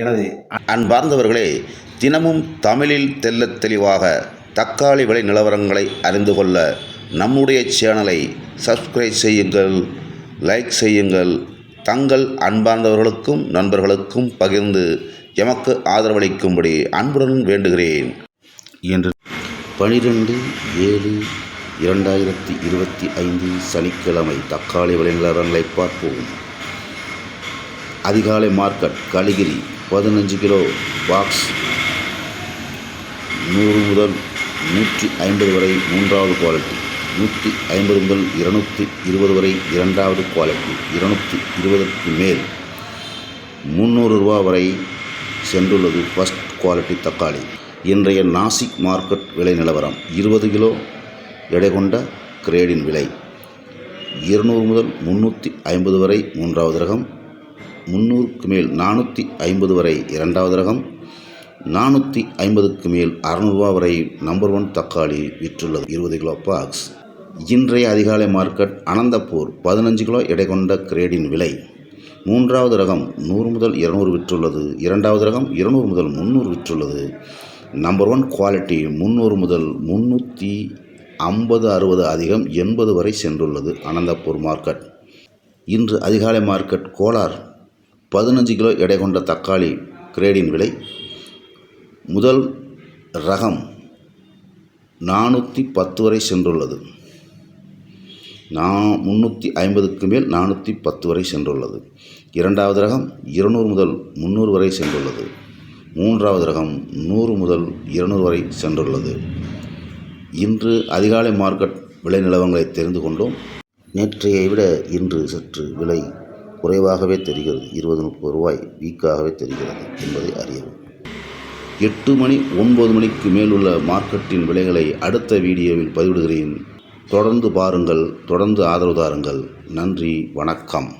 எனது அன்பார்ந்தவர்களே தினமும் தமிழில் தெல்ல தெளிவாக தக்காளி விலை நிலவரங்களை அறிந்து கொள்ள நம்முடைய சேனலை சப்ஸ்கிரைப் செய்யுங்கள் லைக் செய்யுங்கள். தங்கள் அன்பார்ந்தவர்களுக்கும் நண்பர்களுக்கும் பகிர்ந்து எமக்கு ஆதரவளிக்கும்படி அன்புடன் வேண்டுகிறேன். என்று பனிரெண்டு ஏழு இரண்டாயிரத்தி இருபத்தி ஐந்து சனிக்கிழமை தக்காளி விலை நிலவரங்களை பார்ப்போம். அதிகாலை மார்க்கெட் கலிகிரி பதினஞ்சு கிலோ பாக்ஸ் நூறு முதல் நூற்றி ஐம்பது வரை மூன்றாவது குவாலிட்டி நூற்றி ஐம்பது முதல் இருநூற்றி இருபது வரை இரண்டாவது குவாலிட்டி இருநூற்றி இருபதற்கு மேல் முந்நூறு ரூபா வரை சென்றுள்ளது ஃபஸ்ட் குவாலிட்டி தக்காளி. இன்றைய நாசிக் மார்க்கெட் விலை நிலவரம் இருபது கிலோ எடை கொண்ட கிரேடின் விலை இருநூறு முதல் முந்நூற்றி ஐம்பது வரை மூன்றாவது ரகம் முந்நூறுக்கு மேல் நானூற்றி ஐம்பது வரை இரண்டாவது ரகம் நானூற்றி ஐம்பதுக்கு மேல் அறநூறுவா வரை நம்பர் ஒன் தக்காளி விற்றுள்ளது. இருபது கிலோ பாக்ஸ். இன்றைய அதிகாலை மார்க்கெட் அனந்தப்பூர் பதினஞ்சு கிலோ எடை கொண்ட கிரேடின் விலை மூன்றாவது ரகம் நூறு முதல் இருநூறு விற்றுள்ளது. இரண்டாவது ரகம் இருநூறு முதல் முந்நூறு விற்றுள்ளது. நம்பர் ஒன் குவாலிட்டி முந்நூறு முதல் முந்நூற்றி ஐம்பது அறுபது அதிகம் எண்பது வரை சென்றுள்ளது அனந்தப்பூர் மார்க்கெட். இன்று அதிகாலை மார்க்கெட் கோலார் பதினஞ்சு கிலோ எடை கொண்ட தக்காளி கிரேடின் விலை முதல் ரகம் நானூற்றி பத்து வரை சென்றுள்ளது. நான் முந்நூற்றி ஐம்பதுக்கு மேல் நானூற்றி பத்து வரை சென்றுள்ளது. இரண்டாவது ரகம் இருநூறு முதல் முந்நூறு வரை சென்றுள்ளது. மூன்றாவது ரகம் நூறு முதல் இருநூறு வரை சென்றுள்ளது. இன்று அதிகாலை மார்க்கெட் விலை நிலவங்களை தெரிந்து கொண்டோம். நேற்றையை விட இன்று சற்று விலை குறைவாகவே தெரிகிறது. இருபது முப்பது ரூபாய் வீக்காகவே தெரிகிறது என்பதை அறியவும். எட்டு மணி ஒன்பது மணிக்கு மேலுள்ள மார்க்கெட்டின் விலைகளை அடுத்த வீடியோவில் பதிவிடுகிறேன். தொடர்ந்து பாருங்கள் தொடர்ந்து ஆதரவு தாருங்கள். நன்றி வணக்கம்.